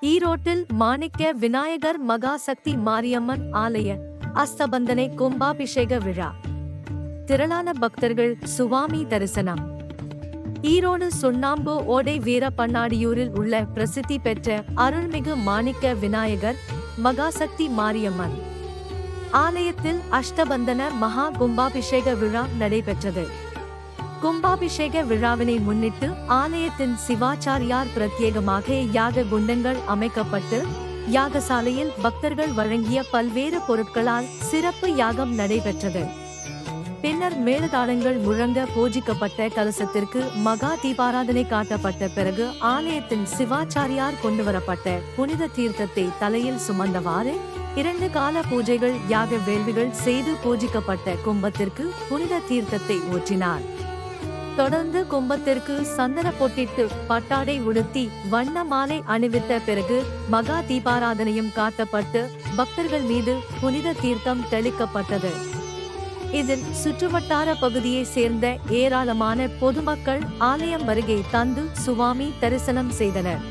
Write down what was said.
ஈரோட்டில் மாணிக்க விநாயகர் மகாசக்தி மாரியம்மன் ஆலய அஸ்தபந்தனை கும்பாபிஷேக விழா. திரளான பக்தர்கள் சுவாமி தரிசனம். ஈரோடு சுண்ணாம்பு ஓடை வீரப்பண்ணாடியூரில் உள்ள பிரசித்தி பெற்ற அருள்மிகு மாணிக்க விநாயகர் மகாசக்தி மாரியம்மன். ஆலயத்தில் அஷ்டபந்தன மகா கும்பாபிஷேக விழா நடைபெற்றது. கும்பாபிஷேக விழாவினை முன்னிட்டு ஆலயத்தின் சிவாச்சாரியார் பிரத்யேகமாக யாக குண்டங்கள் அமைக்கப்பட்டு யாகசாலையில் பக்தர்கள் வழங்கிய பல்வேறு பொருட்களால் சிறப்பு யாகம் நடைபெற்றது. பின்னர் மேலதாளங்கள் முழங்க பூஜிக்கப்பட்ட கலசத்திற்கு மகா தீபாராதனை காட்டப்பட்ட பிறகு ஆலயத்தின் சிவாச்சாரியார் கொண்டுவரப்பட்ட புனித தீர்த்தத்தை தலையில் சுமந்தவாறு இரண்டு கால பூஜைகள் யாக வேள்விகள் செய்து பூஜிக்கப்பட்ட கும்பத்திற்கு புனித தீர்த்தத்தை ஊற்றினார். தொடர்ந்து கும்பத்திற்கு சந்தன பொட்டிட்டு பட்டாடை உடுத்தி வண்ண மாலை அணிவித்த பிறகு மகா தீபாராதனையும் காட்டப்பட்டு பக்தர்கள் மீது புனித தீர்த்தம் தெளிக்கப்பட்டது. இதில் சுற்றுவட்டார பகுதியை சேர்ந்த ஏராளமான பொதுமக்கள் ஆலயம் வருகை தந்து சுவாமி தரிசனம் செய்தனர்.